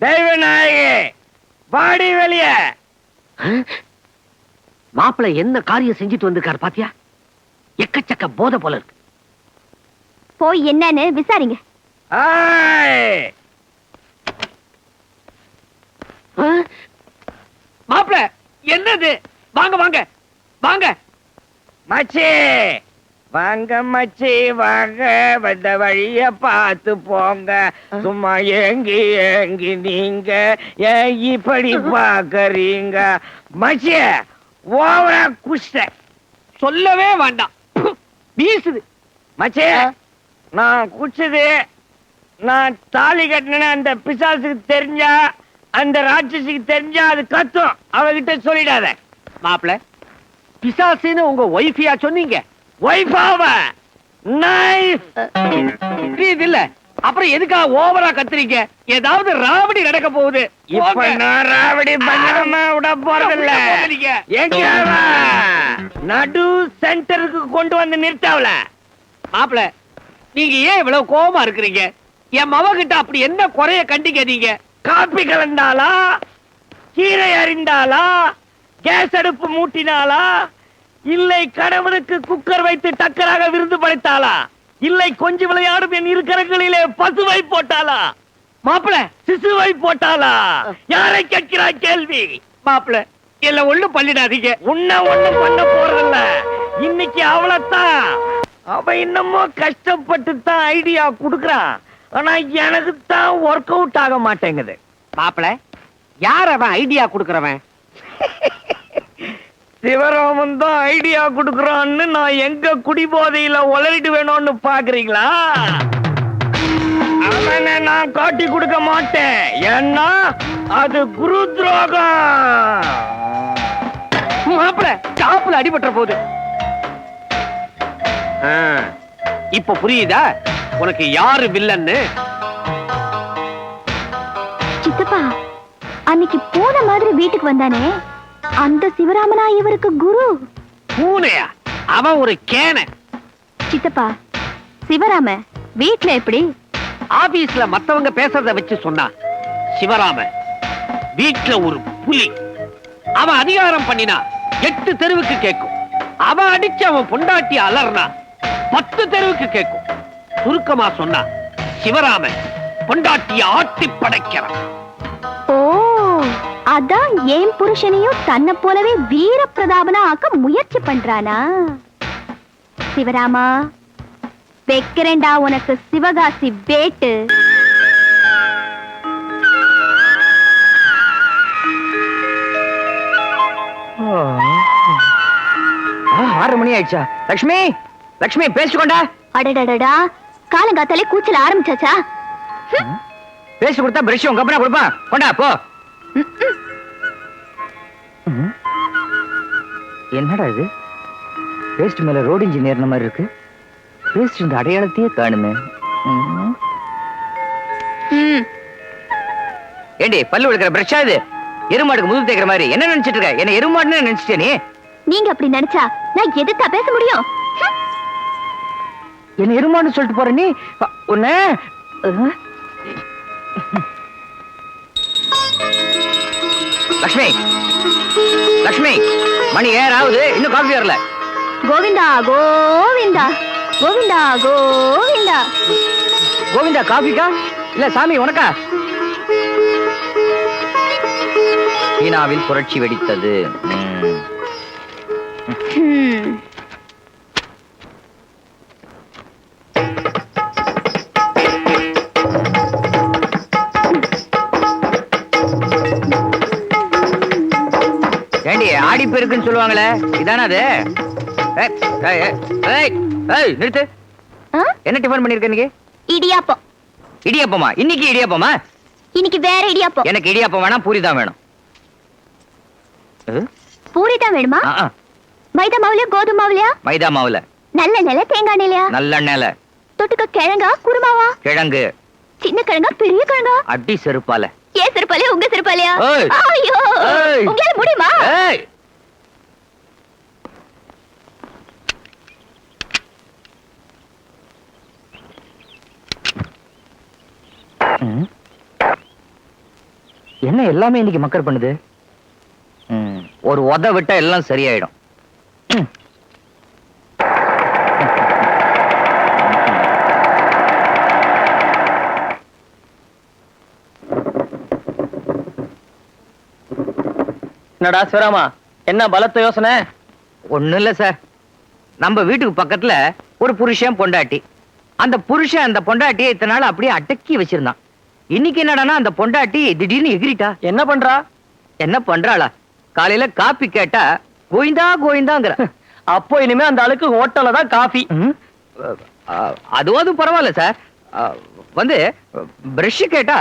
தெய்வ நாயகி பாடி வெளிய. மாப்பிள்ள என்ன காரியம் செஞ்சுட்டு வந்திருக்காரு பாத்தியா? எக்கச்சக்க போதை போல இருக்கு. போய் என்னன்னு விசாரிங்க. ஏய். மாப்பிள்ள என்னது? வாங்க வாங்க வாங்க. மச்சி வாங்க மச்சி வாங்க. வந்த வழிய பார்த்து போங்க. சும்மா ஏங்கி ஏங்கி நீங்க. ஏன் இப்படி பாக்கறீங்க? மச்சி ஓவரா குஷ்ட. சொல்லவே வேண்டாம். வீசுது. மச்சி நான் குடிச்சது நான் தாலி கட்டின அந்த பிசாசுக்கு தெரிஞ்சா அந்த ராட்சசிக்கு தெரிஞ்சா அது கத்தும். அவகிட்ட சொல்லிடாத. மாப்பிள்ள பிசாசுன்னு உங்க ஒய்ஃபியா சொன்னீங்க. ஒய்ஃபாவ நைஸ் இது இல்ல. அப்புறம் எதுக்காக ஓவரா கத்துறீங்க? ஏதாவது ராவடி நடக்க போகுது. இப்ப. நான் ராவடி பண்ணாம விட போறதில்ல. விட போறீங்க. எங்க அவ? நடு சென்டருக்கு கொண்டு வந்து நிறுத்தாவல. மாப்பிள நீங்க ஏன் இவ்வளவு கோவமா இருக்கிறீங்க? என் மவ கிட்ட அப்படி என்ன குறைய கண்டிக்க நீங்க காப்பி கலந்தாளா கீரை அறிந்தாளா கேஸ் அடுப்பு மூட்டினாளா இல்லை கணவனுக்கு குக்கர் வைத்து டக்கராக விருந்து படைத்தாளா? இல்லை கொஞ்சம் விளையாடும் என் இரு கரங்களிலே பசுவை போட்டாளா? மாப்பிள சிசுவை போட்டாளா? யாரை கேட்கிறாய் கேள்வி? மாப்பிள இல்ல ஒண்ணும் பண்ணிடாதீங்க. உன்ன ஒண்ணும் பண்ண போறதில்ல. இன்னைக்கு அவளைத்தான். அவ இன்னமும் கஷ்டப்பட்டு தான் ஐடியா குடுக்கறான் ஆனா எனக்கு தான் ஒர்க் அவுட் ஆக மாட்டேங்குது. மாப்பிள யார் அவன் ஐடியா குடுக்கறவன்? சிவராமன் தான் ஐடியா குடுக்கறான்னு நான் எங்க குடிபோதையில உளறிட்டு வேணும்னு பாக்குறீங்களா? அவனை நான் காட்டி கொடுக்க மாட்டேன். ஏன்னா அது குரு துரோகம். மாப்பிள டாப்ல அடிபட்டுற போகுது ஆ, இப்ப புரியுதா? உனக்கு யாரு வில்லன்னு? சித்தப்பா அன்னைக்கு போன மாதிரி வீட்டுக்கு வந்தானே? அந்த சிவராமனா இவருக்கு குரு? பூனையா? அவன் ஒரு கேனை. சித்தப்பா சிவராம வீட்ல எப்படி? ஆபீஸ்ல மத்தவங்க பேசுறத வச்சு சொன்னா சிவராம வீட்ல ஒரு புலி. அவன் அதிகாரம் பண்ணினா எட்டு தெருவுக்கு கேட்கும் அவன் அடிச்சு அவன் பொண்டாட்டி அலர்னா பத்து தெருவுக்கு கேட்கும் சுருக்கமா சொன்னா சிவராமன் பொண்டாட்டிய ஆட்டி படைக்கிறான் அதான் என் புருஷனையும் தன்னை போலவே வீர பிரதாபனா ஆக்க முயற்சி பண்றானா? சிவராமா வைக்கிறேன்டா உனக்கு சிவகாசி வேட்டு. ஆறு மணி ஆயிடுச்சா. லக்ஷ்மி லக்ஷ்மி பேசிக்கொண்டா. அடடடடா காலங்காத்தாலே கூச்சல் ஆரம்பிச்சாச்சா? பேசி கொடுத்தா பிரஷ் உங்க அப்பனா கொடுப்பான். கொண்டா போ. என்னடா இது? பேஸ்ட் மேல ரோடு இன்ஜினியர் மாதிரி இருக்கு. பேஸ்ட் இந்த அடையாளத்தையே காணுமே. ஏண்டி பல்லு விளக்குற பிரஷா இது? எருமாடுக்கு முதுகு தேய்க்கிற மாதிரி. என்ன நினைச்சிட்டு இருக்க? என்ன எருமாடுன்னு நினைச்சிட்டே நீ? நீங்க அப்படி நினைச்சா நான் எதிர்த்தா பேச முடியும்? என்ன எருமாடுன்னு சொல்லிட்டு போற நீ? உன்னை. லக்ஷ்மி. லக்ஷ்மி மணி ஏறாவது இன்னும் காஃபி வரல. கோவிந்தா கோவிந்தா கோவிந்தா கோவிந்தா. கோவிந்தா காஃபிக்கா இல்ல சாமி உனக்கா? சீனாவில் புரட்சி வெடித்தது. ஏண்டி ஆடி பெருக்குன்னு சொல்லுவாங்களே. இதானே அது? நிறுத்து? என்ன டிஃபன் பண்ணிருக்க இன்னைக்கு? இடியாப்பம். இடியாப்பமா? இன்னைக்கு இடியாப்பமா? இன்னைக்கு வேற இடியாப்பம். எனக்கு இடியாப்பம் வேணாம் பூரி தான் வேணும்? பூரி தான் வேணுமா? மைதா மாவுலயா கோதுமை மாவுலயா? மைதா மாவுல. நல்ல நில தேங்காய் நிலையா நல்லெண்ணெயில தொட்டுக்க கிழங்கா குருமாவா? கிழங்கு. சின்ன கிழங்கா பெரிய கிழங்கா? அடி செருப்பால. ஏன் சிறுபாலையா உங்க சிறுபாலையா. ஐயோ. உங்களால முடியுமா. என்ன எல்லாமே இன்னைக்கு மக்கர் பண்ணுது ம், ஒரு உத விட்டா எல்லாம் சரியாயிடும் என்னடா சிவராமா? என்ன பலத்த யோசனை? ஒண்ணும் இல்ல சார். நம்ம வீட்டுக்கு பக்கத்துல ஒரு புருஷன் பொண்டாட்டி. அந்த புருஷன் அந்த பொண்டாட்டியை இத்தனை நாள் அப்படியே அடக்கி வச்சிருந்தான். இன்னைக்கு என்னடான்னா அந்த பொண்டாட்டி திடீர்னு எகிரிட்டா. என்ன பண்றா? என்ன பண்றாளா? காலையில காப்பி கேட்டா கோயிந்தா கோயிந்தாங்கிற அப்போ இனிமே அந்த ஆளுக்கு ஹோட்டல்ல தான் காஃபி. அதுவாது பரவாயில்ல சார். வந்து பிரஷ் கேட்டா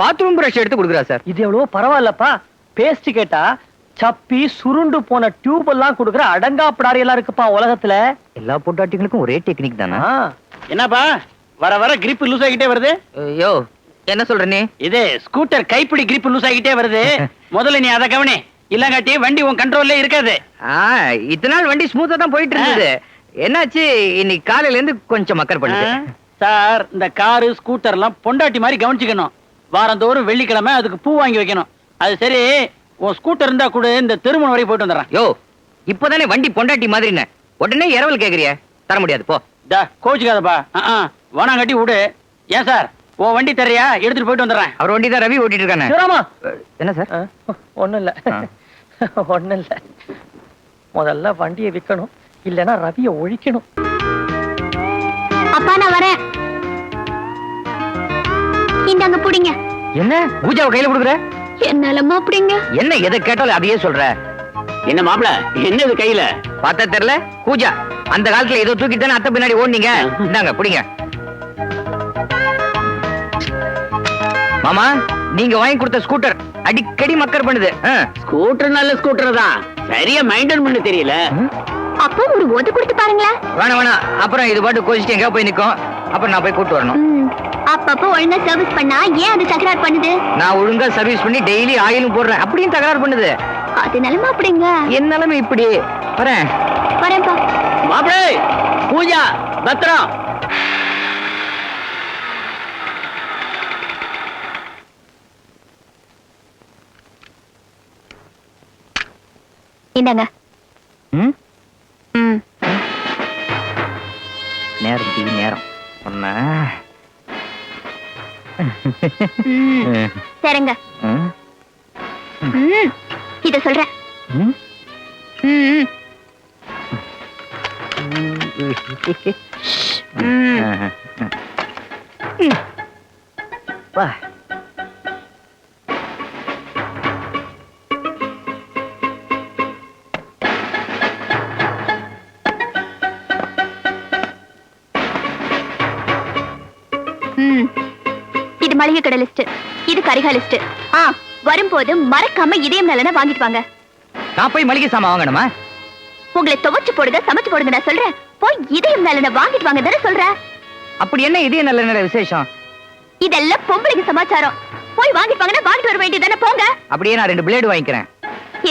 பாத்ரூம் பிரஷ் எடுத்து கொடுக்குறா சார். இது எவ்வளவோ பரவாயில்லப்பா. பேஸ்ட் கேட்டா சப்பி சுருண்டு போன டியூப் எல்லாம் கொடுக்குற அடங்காப்படாரி எல்லாம் இருக்குப்பா உலகத்துல. எல்லா பொண்டாட்டிகளுக்கும் ஒரே டெக்னிக் தானா? என்னப்பா? வர வர கிரிப் லூஸ் ஆகிட்டே வருது. ஐயோ என்ன சொல்ற நீ? இது ஸ்கூட்டர் கைப்பிடி கிரிப் லூஸ் ஆகிட்டே வருது. முதல்ல நீ அதை கவனி. இல்லங்காட்டி வண்டி உன் கண்ட்ரோல்ல இருக்காது. ஆ, இத்தனை நாள் வண்டி ஸ்மூத்தா தான் போயிட்டு இருந்தது என்னாச்சு? இன்னைக்கு காலையில இருந்து கொஞ்சம் மக்கர் பண்ணுது. சார் இந்த காரு ஸ்கூட்டர் எல்லாம் பொண்டாட்டி மாதிரி கவனிச்சுக்கணும். வாரந்தோறும் வெள்ளிக்கிழமை அதுக்கு பூ வாங்கி வைக்கணும். அது சரி உன் ஸ்கூட்டர் இருந்தா கூட இந்த திருமணம் வரைக்கும் போயிட்டு வந்துடுறேன். யோ இப்பதானே வண்டி பொண்டாட்டி மாதிரின்னு. உடனே இரவல் கேக்குறிய? தர முடியாது போ. டா கோச்சுக்காதப்பா வேணாம் கட்டி விடு. ஏன் சார் உன் வண்டி தர்றியா? எடுத்துட்டு போயிட்டு வந்துடுறேன். அவர் வண்டி தான் ரவி ஓட்டிட்டு இருக்கானே. சிவராமா! என்ன சார்? ஒண்ணும் இல்ல. ஒண்ணும் இல்ல முதல்ல வண்டியை விக்கணும் இல்லனா ரவிய ஒழிக்கணும். அப்பா நான் வரேன். இந்தாங்க புடிங்க. என்ன? பூஜாவை கையில கொடுக்குற? என்னாலமா அப்படிங்க? என்ன எதை கேட்டாலும் அதையே சொல்ற. என்ன மாப்பிள என்னது கையில? பார்த்தா தெரியல? பூஜா அந்த காலத்துல ஏதோ தூக்கிட்டு தானே அத்தை பின்னாடி ஓடுனீங்க. இந்தாங்க பிடிங்க மாமா நீங்க வாங்கி கொடுத்த ஸ்கூட்டர் அடிக்கடி மக்கர் பண்ணுது. ஆ. ஸ்கூட்டர் நல்ல ஸ்கூட்டர் தான். சரியா மெயின்டைன் பண்ண தெரியல. அப்போ ஒரு ஒது கொடுத்து பாருங்களேன். வேணாம் வேணாம். அப்புறம் இது பாட்டு கோச்சிட்டு எங்கேயா போய் நிக்கும். அப்புறம் நான் போய் கூட்டு வரணும். ம், அப்பப்போ ஒழுங்கா சர்வீஸ் பண்ணா ஏன் அது தகராறு பண்ணுது? நான் ஒழுங்கா சர்வீஸ் பண்ணி டெய்லி ஆயிலும் போடுறேன். அப்படியும் தகராறு பண்ணுது. அது நிலமா அப்படிங்க என் நிலைமை இப்படி. வரேன். வரேன்ப்பா. மாப்பிள பூஜா பத்திரம் இந்தாங்க. சரிங்க. இத சொல்றேன். வா. மளிகை கடை லிஸ்ட் இது கரிகா லிஸ்ட் ஆ வரும்போது மறக்காம இதயம் நலனை வாங்கிட்டு வாங்க. நான் போய் மளிகை சாமான் வாங்கணுமா? உங்களை துவைச்சு போடுங்க சமைச்சு போடுங்க நான் சொல்றேன். போய் இதயம் நலனை வாங்கிட்டு வாங்க தானே சொல்றேன் அப்படி என்ன இதே நல்ல நல்ல விசேஷம்? இதெல்லாம் பொம்பளைங்க சமாச்சாரம். போய் வாங்கிட்டு வாங்கன்னா வாங்கிட்டு வர வேண்டியது போங்க. அப்படியே நான் ரெண்டு பிளேடு வாங்கிக்கிறேன்.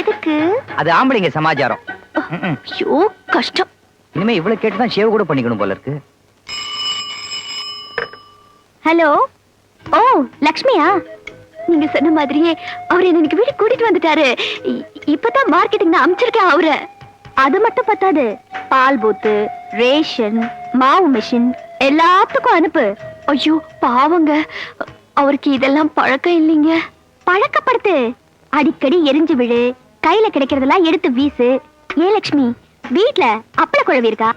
எதுக்கு? அது ஆம்பளைங்க சமாச்சாரம். ஐயோ கஷ்டம். இனிமே இவ்வளவு கேட்டு தான் ஷேவ் கூட பண்ணிக்கணும் போல இருக்கு. ஹலோ? ஓ லக்ஷ்மியா? நீங்க சொன்ன மாதிரியே அவர் என்ன இன்னைக்கு வீட்டுக்கு கூட்டிட்டு வந்துட்டாரு. இ- இப்பதான் மார்க்கெட்டிங் நான் அமிச்சிருக்கேன் அவரை. அது மட்டும் பத்தாது. பால் பூத்து ரேஷன் மாவு மிஷின் எல்லாத்துக்கும் அனுப்பு. ஐயோ பாவங்க. அவருக்கு இதெல்லாம் பழக்கம் இல்லைங்க. பழக்கப்படுத்து. அடிக்கடி எரிஞ்சு விழு. கையில கிடைக்கிறதெல்லாம் எடுத்து வீசு. ஏ லக்ஷ்மி வீட்ல அப்பள குழவி இருக்கா?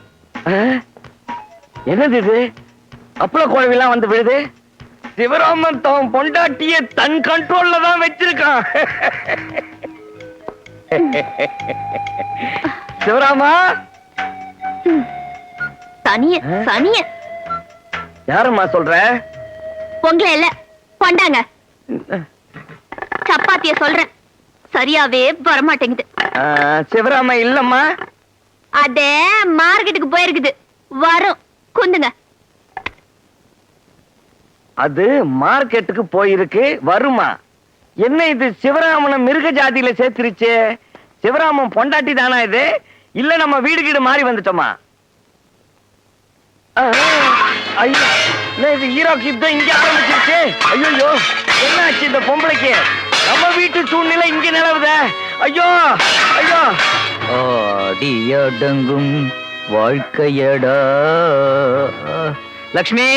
என்னது இது? அப்பள எல்லாம் வந்து விழுது? சிவராமன் தன் பொண்டாட்டிய தன் கண்ட்ரோல்ல தான் வச்சிருக்கான். சிவராமா? சனிய சனிய யாரும்மா சொல்ற? உங்களை இல்ல கொண்டாங்க. சப்பாத்திய சொல்றேன். சரியாவே வரமாட்டேங்குது. சிவராம இல்லம்மா? அதே மார்க்கெட்டுக்கு போயிருக்குது. வரும். குந்துங்க. அது மார்க்கெட்டுக்கு போயிருக்கு வருமா? என்ன இது சிவராமனை மிருக ஜாதியில சேர்த்துருச்சு? சிவராமன் பொண்டாட்டி தானா இது? இல்ல நம்ம வீடு கீடு மாறி வந்துட்டோமா? இது ஈரோக்கு யுத்தம் இங்க ஆரம்பிச்சிருச்சு? ஐயோ என்ன ஆச்சு இந்த பொம்பளைக்கு? நம்ம வீட்டு சூழ்நிலை இங்க நிலவுதே. ஐயோ ஐயோ. அடியடங்கும் வாழ்க்கையடா. லக்ஷ்மி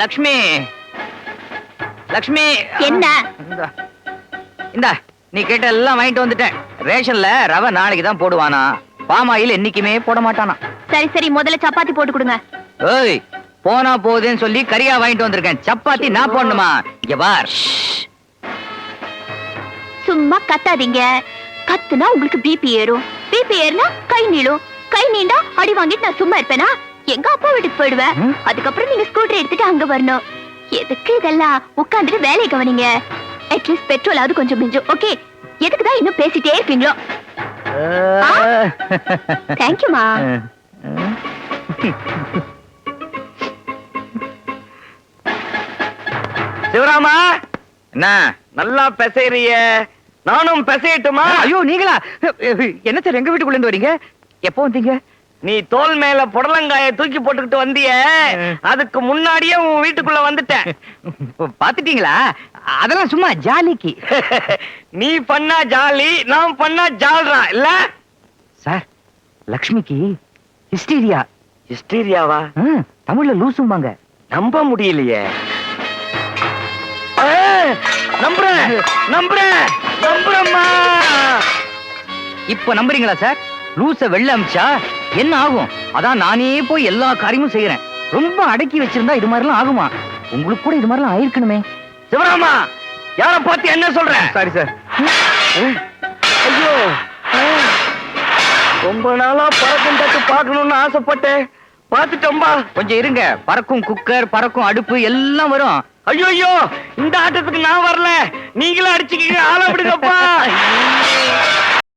லக்ஷ்மி. லக்ஷ்மி. என்ன? இந்தா. நீ கேட்ட எல்லாம் வாங்கிட்டு வந்துட்டேன். ரேஷன்ல ரவை நாளைக்கு தான் போடுவானா? பாம் ஆயில் என்னைக்குமே போட மாட்டானா? சரி சரி முதல்ல சப்பாத்தி போட்டு கொடுங்க. ஏய் போனா போகுதுன்னு சொல்லி கறியா வாங்கிட்டு வந்திருக்கேன். சப்பாத்தி நான் போடணுமா? இங்க பார். சும்மா கத்தாதீங்க. கத்துனா உங்களுக்கு பிபி ஏறும். பிபி ஏறுனா கை நீளும். கை நீண்டா அடி வாங்கிட்டு நான் சும்மா இருப்பேனா? எங்க அப்பா வீட்டுக்கு போயிடுவேன்? அதுக்கப்புறம் நீங்க ஸ்கூட்டர் எடுத்துட்டு அங்க வரணும். எதுக்கு இதெல்லாம்? உட்காந்துட்டு வேலையை கவனிங்க. அட்லீஸ்ட் பெட்ரோலாவது கொஞ்சம் மிஞ்சும். ஓகே எதுக்கு தான் இன்னும் பேசிட்டே இருக்கீங்களோ? தேங்க்யூமா சிவராமா என்ன? நல்லா பெசைறிய நானும் பெசையட்டுமா? ஐயோ நீங்களா? என்ன சார் எங்க வீட்டுக்குள்ள இருந்து வரீங்க? எப்போ வந்தீங்க? நீ தோல் மேல புடலங்காய தூக்கி போட்டுக்கிட்டு வந்தியே. அதுக்கு முன்னாடியே உன் வீட்டுக்குள்ள வந்துட்டேன். பாத்துட்டீங்களா அதெல்லாம் சும்மா ஜாலிக்கு. நீ பண்ணா ஜாலி நான் பண்ணா ஜால்ரா இல்ல? சார் லக்ஷ்மிக்கு ஹிஸ்டீரியா. ஹிஸ்டீரியாவா? தமிழ்ல லூசும்பாங்க. நம்ப முடியலையே. நம்புறேன் நம்புறேன் நம்புறேம்மா. இப்ப நம்புறீங்களா சார்? லூச வெள்ள அமிச்சா? என்ன ஆகும்? அதான் நானே போய் எல்லா காரியமும் செய்யறேன். ரொம்ப அடக்கி வச்சிருந்தா இது மாதிரிலாம் ஆகுமா? உங்களுக்கு கூட இது மாதிரிலாம் ஆயிருக்கணுமே. சிவராமா யார பார்த்து என்ன சொல்ற? சாரி சார் ஐயோ. ரொம்ப நாளா பறக்கும் தட்டு பார்க்கணும்னு ஆசைப்பட்டேன். பார்த்துட்டோம்பா. கொஞ்சம் இருங்க. பறக்கும் குக்கர் பறக்கும் அடுப்பு எல்லாம் வரும். ஐயோ ஐயோ. இந்த ஆட்டத்துக்கு நான் வரல. நீங்களும் அடிச்சுக்கீங்க. ஆள விடுங்கப்பா.